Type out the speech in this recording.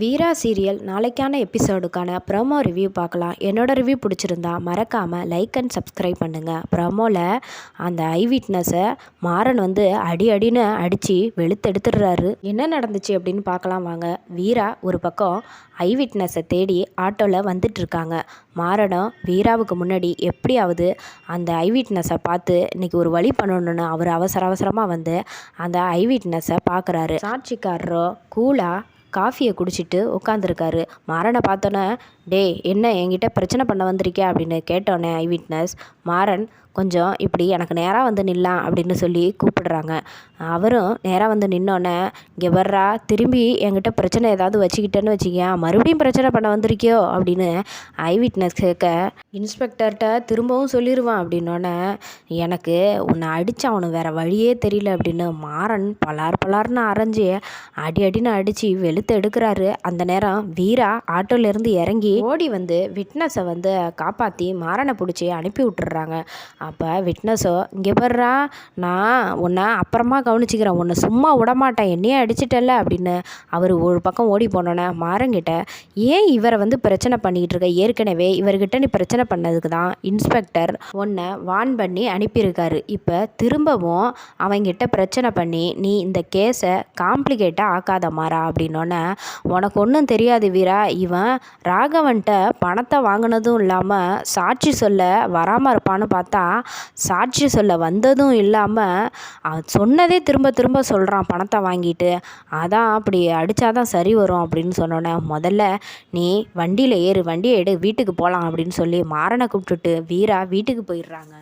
வீரா serial நாளைக்கான எபிசோடுக்கான promo review பார்க்கலாம். என்னோட ரிவ்யூ பிடிச்சிருந்தா மறக்காமல் லைக் அண்ட் சப்ஸ்கிரைப் பண்ணுங்கள் ப்ரோமோவில் அந்த ஐ விட்னஸை மாறன் வந்து அடி அடின்னு அடித்து வெளுத்தெடுத்துடுறாரு என்ன நடந்துச்சு அப்படின்னு பார்க்கலாம் வாங்க. வீரா ஒரு பக்கம் ஐ விட்னஸை தேடி ஆட்டோவில் வந்துட்டுருக்காங்க. மாறனும் வீராவுக்கு முன்னாடி எப்படியாவது அந்த ஐ விட்னஸை பார்த்து இன்றைக்கி ஒரு வழி பண்ணணுன்னு அவர் அவசர அவசரமாக வந்து அந்த ஐ விட்னஸை பார்க்குறாரு. சாட்சிக்காரரோ கூலாக காஃபியை குடிச்சிட்டு உட்காந்துருக்காரு மாறனை பார்த்தோன்னே டே என்ன என்கிட்ட பிரச்சனை பண்ண வந்திருக்கே அப்படின்னு கேட்டோன்னே ஐ விட்னஸ் மாறன் கொஞ்சம் இப்படி எனக்கு நேராக வந்து நில்லாம் அப்படின்னு சொல்லி கூப்பிடுறாங்க. அவரும் நேராக வந்து நின்னோடனே இங்கே வர்றா திரும்பி என்கிட்ட பிரச்சனை ஏதாவது வச்சுக்கிட்டேன்னு வச்சுக்கேன் மறுபடியும் பிரச்சனை பண்ண வந்திருக்கியோ? அப்படின்னு ஐ விட்னஸ் கேட்க இன்ஸ்பெக்டர்கிட்ட திரும்பவும் சொல்லிடுவான் அப்படின்னோடனே எனக்கு உன்னை அடித்து அவனுக்கு வேறு வழியே தெரியல அப்படின்னு மாறன் பலார் பலார்னு அரைஞ்சி அடி அடின்னு அடித்து வெளுத்து எடுக்கிறாரு. அந்த நேரம் வீரா ஆட்டோலேருந்து இறங்கி ஓடி வந்து விட்னஸை வந்து காப்பாற்றி மாறனை பிடிச்சி அனுப்பி விட்டுறாங்க. அப்போ விட்னஸோ இங்கே பர்றா நான் உன்னை அப்புறமா கவனிச்சிக்கிறேன். உன்னை சும்மா விடமாட்டேன். என்னையே அடிச்சிட்டல அப்படின்னு அவர் ஒரு பக்கம் ஓடி போனோன்னே மாறங்கிட்ட ஏன் இவரை வந்து பிரச்சனை பண்ணிக்கிட்டு இருக்க? ஏற்கனவே இவர்கிட்ட நீ பிரச்சனை பண்ணதுக்கு தான் இன்ஸ்பெக்டர் உன்னை வான் பண்ணி அனுப்பியிருக்காரு. இப்போ திரும்பவும் அவங்கிட்ட பிரச்சனை பண்ணி நீ இந்த கேஸை காம்ப்ளிகேட்டாக ஆக்காத மாறா அப்படின்னோடனே உனக்கு ஒன்றும் தெரியாது வீரா. இவன் ராகவன்ட்ட பணத்தை வாங்கினதும் இல்லாமல் சாட்சி சொல்ல வராமல் இருப்பான்னு பார்த்தா சாட்சி சொல்ல வந்ததும் இல்லாமல் சொன்னதே திரும்ப திரும்ப சொல்கிறான் பணத்தை வாங்கிட்டு. அதான் அப்படி அடித்தாதான் சரி வரும் அப்படின்னு சொன்னோன்னே முதல்ல நீ வண்டியில் ஏறு வண்டியை எடு வீட்டுக்கு போகலாம் அப்படின்னு சொல்லி மாறனை கூப்பிட்டுட்டு வீரா வீட்டுக்கு போயிடுறாங்க.